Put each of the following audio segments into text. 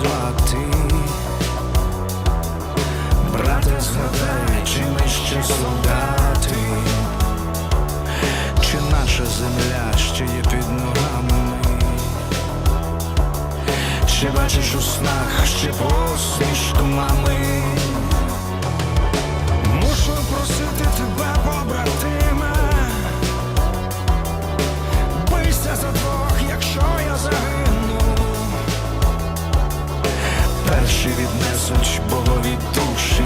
звати, брате, згадай, чи ми ще солдати, чи наша земля ще є під ногами, Чи бачиш у снах, ще посмішку мами. Несуть богові душі,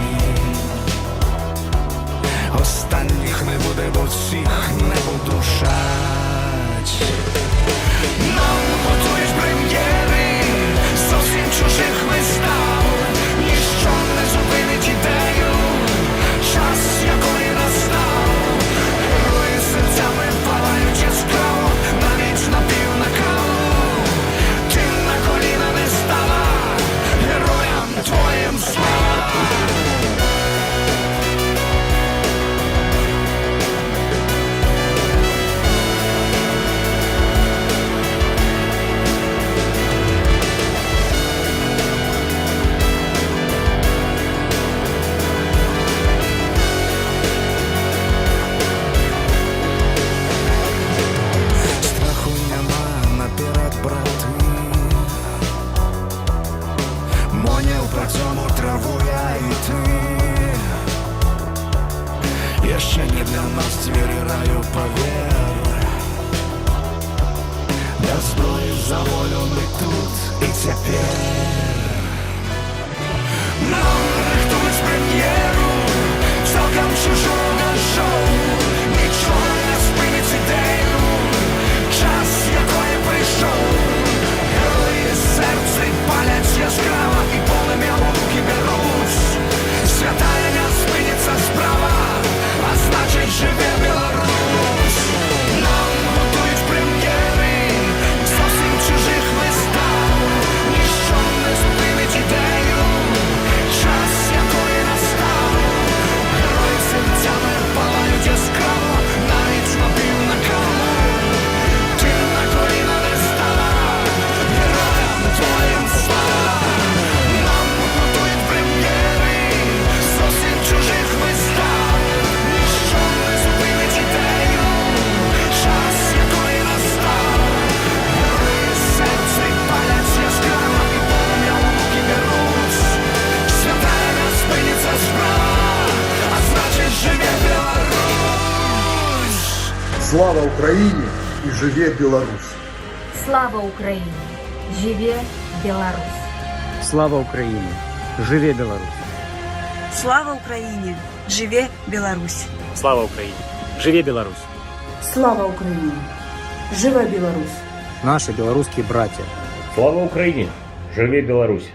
останніх не буде, бо всіх не подушать. нас теперь раю поверь Весну и за волю тут и теперь. Но... Слава Україні і живе Білорусь! Слава Україні! Живе Білорусь! Слава Україні! Живе Білорусь! Слава Україні! Живе Білорусь! Слава Україні! Живе Білорусь! Слава Україні! Живе Білорусь! Наши белорусские братья! Слава Україні! Живе Білорусь!